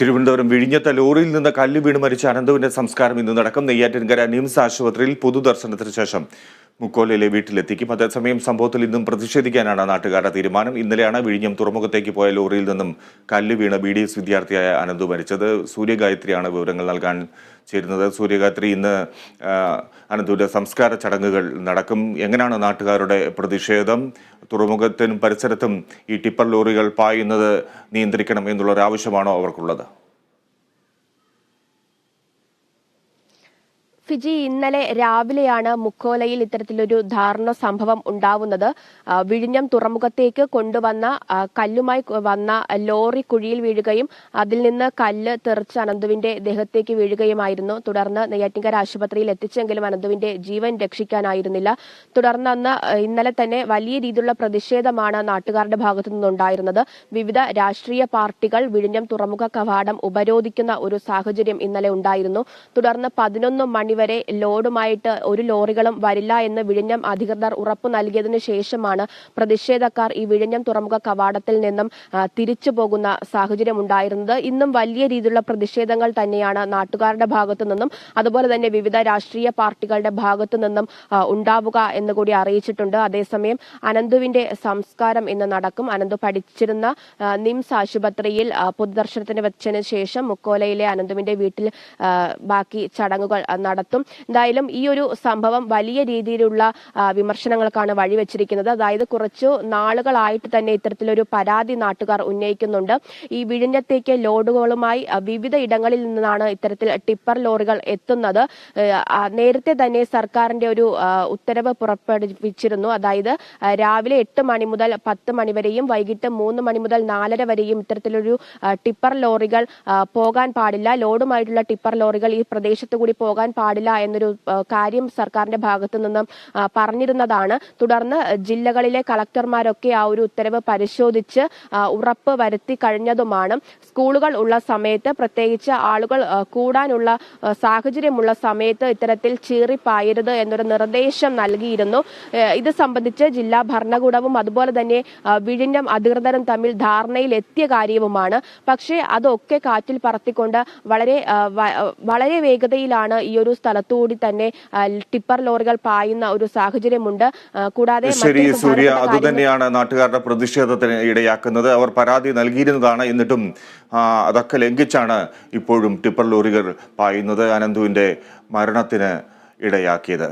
തിരുവനന്തപുരം വിഴിഞ്ഞത്ത ലോറിയിൽ നിന്ന് കല്ല് വീണ് മരിച്ച അനന്തുവിന്റെ സംസ്കാരം ഇന്ന് നടക്കും നെയ്യാറ്റിൻകര നിംസ് ആശുപത്രിയിൽ പൊതുദർശനത്തിന് ശേഷം. മുക്കോലയിലെ വീട്ടിലെത്തിക്കും. അതേസമയം സംഭവത്തിൽ ഇന്നും പ്രതിഷേധിക്കാനാണ് നാട്ടുകാരുടെ തീരുമാനം. ഇന്നലെയാണ് വിഴിഞ്ഞം തുറമുഖത്തേക്ക് പോയ ലോറിയിൽ നിന്നും കല്ല് വീണ ബി ഡി എസ് വിദ്യാർത്ഥിയായ അനന്തു മരിച്ചത്. സൂര്യഗായത്രിയാണ് വിവരങ്ങൾ നൽകാൻ ചേരുന്നത്. സൂര്യഗായത്രി ഇന്ന് അനന്തുവിന്റെ സംസ്കാര ചടങ്ങുകൾ നടക്കും. എങ്ങനെയാണ് നാട്ടുകാരുടെ പ്രതിഷേധം? തുറമുഖത്തിനും പരിസരത്തും ഈ ടിപ്പർ ലോറികൾ പായുന്നത് നിയന്ത്രിക്കണം എന്നുള്ള ഒരു ആവശ്യമാണോ അവർക്കുള്ളത്? ഫിജി ഇന്നലെ രാവിലെയാണ് മുക്കോലയിൽ ഇത്തരത്തിലൊരു ധാരണ സംഭവം ഉണ്ടാവുന്നത്. വിഴിഞ്ഞം തുറമുഖത്തേക്ക് കൊണ്ടുവന്ന കല്ലുമായി വന്ന ലോറി കുഴിയിൽ വീഴുകയും അതിൽ നിന്ന് കല്ല് തെറിച്ച് അനന്തുവിന്റെ ദേഹത്തേക്ക് വീഴുകയുമായിരുന്നു. തുടർന്ന് നെയ്യാറ്റിൻകര ആശുപത്രിയിൽ എത്തിച്ചെങ്കിലും അനന്തുവിന്റെ ജീവൻ രക്ഷിക്കാനായിരുന്നില്ല. തുടർന്ന് അന്ന് ഇന്നലെ തന്നെ വലിയ രീതിയിലുള്ള പ്രതിഷേധമാണ് നാട്ടുകാരുടെ ഭാഗത്തു നിന്നുണ്ടായിരുന്നത്. വിവിധ രാഷ്ട്രീയ പാർട്ടികൾ വിഴിഞ്ഞം തുറമുഖ കവാടം ഉപരോധിക്കുന്ന ഒരു സാഹചര്യം ഇന്നലെ ഉണ്ടായിരുന്നു. തുടർന്ന് പതിനൊന്ന് മണിവരെ ലോഡുമായിട്ട് ഒരു ലോറികളും വരില്ല എന്ന് വിഴിഞ്ഞം അധികൃതർ ഉറപ്പു നൽകിയതിനു ശേഷമാണ് പ്രതിഷേധക്കാർ ഈ വിഴിഞ്ഞം തുറമുഖ കവാടത്തിൽ നിന്നും തിരിച്ചു പോകുന്ന സാഹചര്യം ഉണ്ടായിരുന്നത് ഇന്നും വലിയ രീതിയിലുള്ള പ്രതിഷേധങ്ങൾ തന്നെയാണ് നാട്ടുകാരുടെ ഭാഗത്തു നിന്നും അതുപോലെ തന്നെ വിവിധ രാഷ്ട്രീയ പാർട്ടികളുടെ ഭാഗത്തു നിന്നും ഉണ്ടാവുക എന്ന് കൂടി അറിയിച്ചിട്ടുണ്ട്. അതേസമയം അനന്തുവിന്റെ സംസ്കാരം ഇന്ന് നടക്കും. അനന്തു പഠിച്ചിരുന്ന നിംസ് ആശുപത്രിയിൽ പൊതുദർശനത്തിന് വെച്ചതിന് ശേഷം മുക്കോലയിലെ അനന്തുവിന്റെ വീട്ടിൽ ബാക്കി ചടങ്ങുകൾ ആ, നടത്തും. എന്തായാലും ഈ ഒരു സംഭവം വലിയ രീതിയിലുള്ള വിമർശനങ്ങൾക്കാണ് വഴിവെച്ചിരിക്കുന്നത്. അതായത് കുറച്ചു നാളുകളായിട്ട് തന്നെ ഇത്തരത്തിലൊരു പരാതി നാട്ടുകാർ ഉന്നയിക്കുന്നുണ്ട്. ഈ വിഴിഞ്ഞത്തേക്ക് ലോഡുകളുമായി വിവിധ ഇടങ്ങളിൽ നിന്നാണ് ഇത്തരത്തിൽ ടിപ്പർ ലോറികൾ എത്തുന്നത്. നേരത്തെ തന്നെ സർക്കാരിന്റെ ഒരു ഉത്തരവ് പുറപ്പെടുവിച്ചിരുന്നു. അതായത് രാവിലെ എട്ട് മണി മുതൽ പത്ത് മണി വരെയും വൈകിട്ട് മൂന്ന് മണി മുതൽ നാലര വരെയും ഇത്തരത്തിലൊരു ടിപ്പർ ലോറികൾ പോകാൻ പാടില്ല. ലോഡുമായിട്ടുള്ള ടിപ്പർ ലോറികൾ ഈ പ്രദേശത്ത് കൂടി പോകാൻ പാടില്ല. എന്നൊരു കാര്യം സർക്കാരിന്റെ ഭാഗത്തു നിന്നും പറഞ്ഞിരുന്നതാണ്. തുടർന്ന് ജില്ലകളിലെ കളക്ടർമാരൊക്കെ ആ ഒരു ഉത്തരവ് പരിശോധിച്ച് ഉറപ്പ് വരുത്തി കഴിഞ്ഞതുമാണ്. സ്കൂളുകൾ ഉള്ള സമയത്ത് പ്രത്യേകിച്ച് ആളുകൾ കൂടാനുള്ള സാഹചര്യമുള്ള സമയത്ത് ഇത്തരത്തിൽ ചീറിപ്പായരുത് എന്നൊരു നിർദ്ദേശം നൽകിയിരുന്നു. ഇത് സംബന്ധിച്ച് ജില്ലാ ഭരണകൂടവും അതുപോലെ തന്നെ വിഴിഞ്ഞം അധികൃതരും തമ്മിൽ ധാരണയിൽ എത്തിയ കാര്യവുമാണ്. പക്ഷേ അതൊക്കെ കാറ്റിൽ പറത്തിക്കൊണ്ട് വളരെ വളരെ വേഗതയിലാണ് ഈ ഒരു സ്ഥലത്തുകൂടി തന്നെ ടിപ്പർ ലോറികൾ പായുന്ന ഒരു സാഹചര്യമുണ്ട്. കൂടാതെ ശരി സൂര്യ അതുതന്നെയാണ് നാട്ടുകാരുടെ പ്രതിഷേധത്തിന് ഇടയാക്കുന്നത്. അവർ പരാതി നൽകിയിരുന്നതാണ് എന്നിട്ടും അതൊക്കെ ലംഘിച്ചാണ് ഇപ്പോഴും ടിപ്പർ ലോറികൾ പായുന്നത് അനന്തുവിന്റെ മരണത്തിന് ഇടയാക്കിയത്.